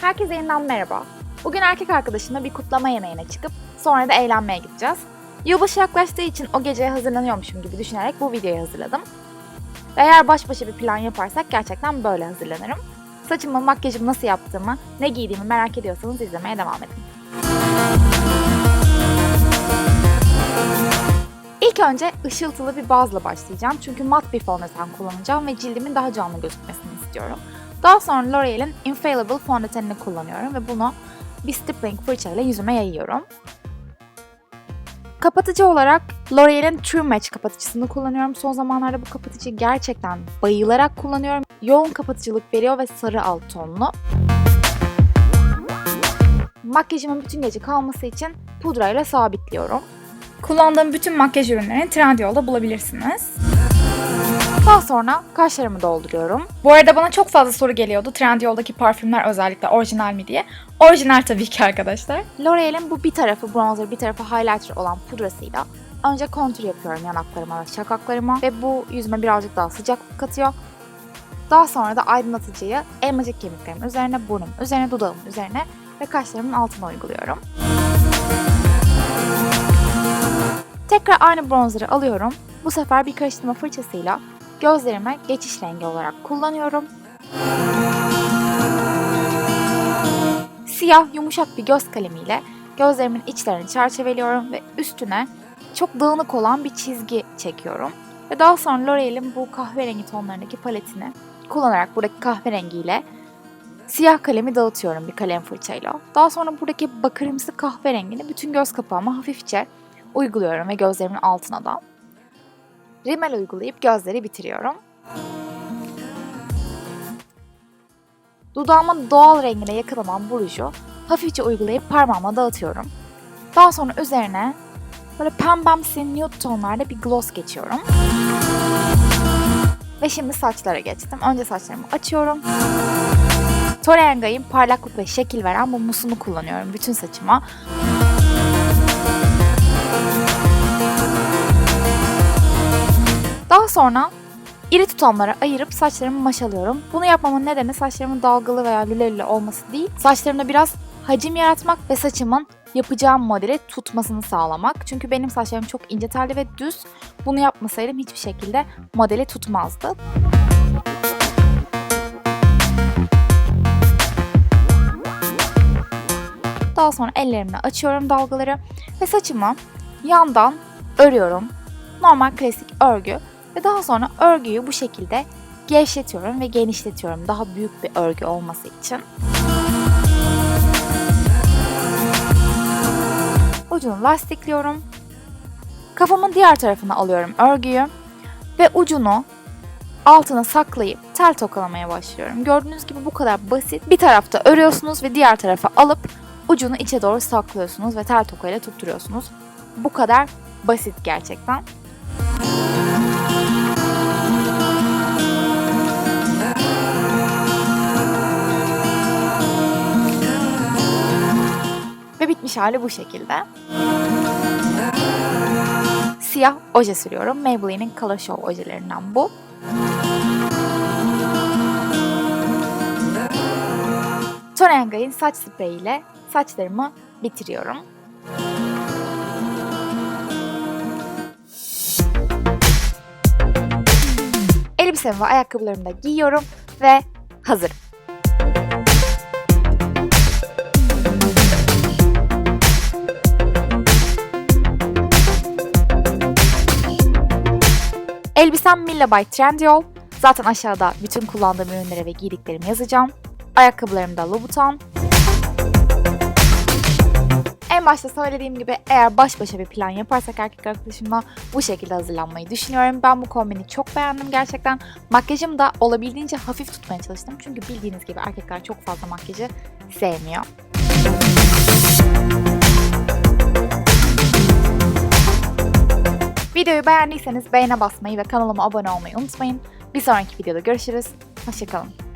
Herkese yeniden merhaba. Bugün erkek arkadaşımla bir kutlama yemeğine çıkıp sonra da eğlenmeye gideceğiz. Yılbaşı yaklaştığı için o geceye hazırlanıyormuşum gibi düşünerek bu videoyu hazırladım. Ve eğer baş başa bir plan yaparsak gerçekten böyle hazırlanırım. Saçımı, makyajımı nasıl yaptığımı, ne giydiğimi merak ediyorsanız izlemeye devam edin. İlk önce ışıltılı bir bazla başlayacağım çünkü mat bir fondöten kullanacağım ve cildimin daha canlı gözükmesini istiyorum. Daha sonra L'Oreal'in Infallible fondötenini kullanıyorum ve bunu bir stippling fırçayla yüzüme yayıyorum. Kapatıcı olarak L'Oreal'in True Match kapatıcısını kullanıyorum. Son zamanlarda bu kapatıcıyı gerçekten bayılarak kullanıyorum. Yoğun kapatıcılık veriyor ve sarı alt tonlu. Makyajımın bütün gece kalması için pudrayla sabitliyorum. Kullandığım bütün makyaj ürünlerini Trendyol'da bulabilirsiniz. Daha sonra kaşlarımı dolduruyorum. Bu arada bana çok fazla soru geliyordu Trendyol'daki parfümler özellikle orijinal mi diye. Orijinal tabii ki arkadaşlar. L'Oreal'in bu bir tarafı bronzer bir tarafı highlighter olan pudrasıyla önce kontür yapıyorum yanaklarıma ve şakaklarıma ve bu yüzüme birazcık daha sıcaklık katıyor. Daha sonra da aydınlatıcıyı elmacık kemiklerimin üzerine, burnumun üzerine, dudağımın üzerine ve kaşlarımın altına uyguluyorum. Tekrar aynı bronzerı alıyorum. Bu sefer bir karıştırma fırçasıyla gözlerime geçiş rengi olarak kullanıyorum. Siyah yumuşak bir göz kalemiyle gözlerimin içlerini çerçeveliyorum ve üstüne çok dağınık olan bir çizgi çekiyorum. Ve daha sonra L'Oreal'in bu kahverengi tonlarındaki paletini kullanarak buradaki kahverengiyle siyah kalemi dağıtıyorum bir kalem fırçayla. Daha sonra buradaki bakırımsı kahverengini bütün göz kapağıma hafifçe uyguluyorum ve gözlerimin altına da. Rimel uygulayıp gözleri bitiriyorum. Dudağıma doğal rengine yakın olan bu ruju hafifçe uygulayıp parmağıma dağıtıyorum. Daha sonra üzerine böyle pembemsi nude tonlarda bir gloss geçiyorum. Ve şimdi saçlara geçtim. Önce saçlarımı açıyorum. Torenga'nın parlaklık ve şekil veren bu musunu kullanıyorum bütün saçıma. Daha sonra iri tutamlara ayırıp saçlarımı maşalıyorum. Bunu yapmamın nedeni saçlarımın dalgalı veya lüle olması değil. Saçlarımda biraz hacim yaratmak ve saçımın yapacağım modeli tutmasını sağlamak. Çünkü benim saçlarım çok ince telli ve düz. Bunu yapmasaydım hiçbir şekilde modeli tutmazdı. Daha sonra ellerimle açıyorum dalgaları ve saçımı yandan örüyorum. Normal klasik örgü ve daha sonra örgüyü bu şekilde gevşetiyorum ve genişletiyorum daha büyük bir örgü olması için. Ucunu lastikliyorum. Kafamın diğer tarafına alıyorum örgüyü ve ucunu altına saklayıp tel tokalamaya başlıyorum. Gördüğünüz gibi bu kadar basit. Bir tarafta örüyorsunuz ve diğer tarafa alıp ucunu içe doğru saklıyorsunuz ve tel tokayla tutturuyorsunuz. Bu kadar basit gerçekten. Bitmiş hali bu şekilde. Siyah oje sürüyorum. Maybelline'in Color Show ojelerinden bu. Torenga'nın saç spreyiyle saçlarımı bitiriyorum. Elbisemi ve ayakkabılarımı da giyiyorum ve hazırım. Elbisem Milla by Trendyol. Zaten aşağıda bütün kullandığım ürünlere ve giydiklerimi yazacağım. Ayakkabılarım da Louboutin. En başta söylediğim gibi eğer baş başa bir plan yaparsak erkek arkadaşımla bu şekilde hazırlanmayı düşünüyorum. Ben bu kombini çok beğendim gerçekten. Makyajımı da olabildiğince hafif tutmaya çalıştım. Çünkü bildiğiniz gibi erkekler çok fazla makyajı sevmiyor. Videoyu beğendiyseniz beğene basmayı ve kanalıma abone olmayı unutmayın. Bir sonraki videoda görüşürüz. Hoşçakalın.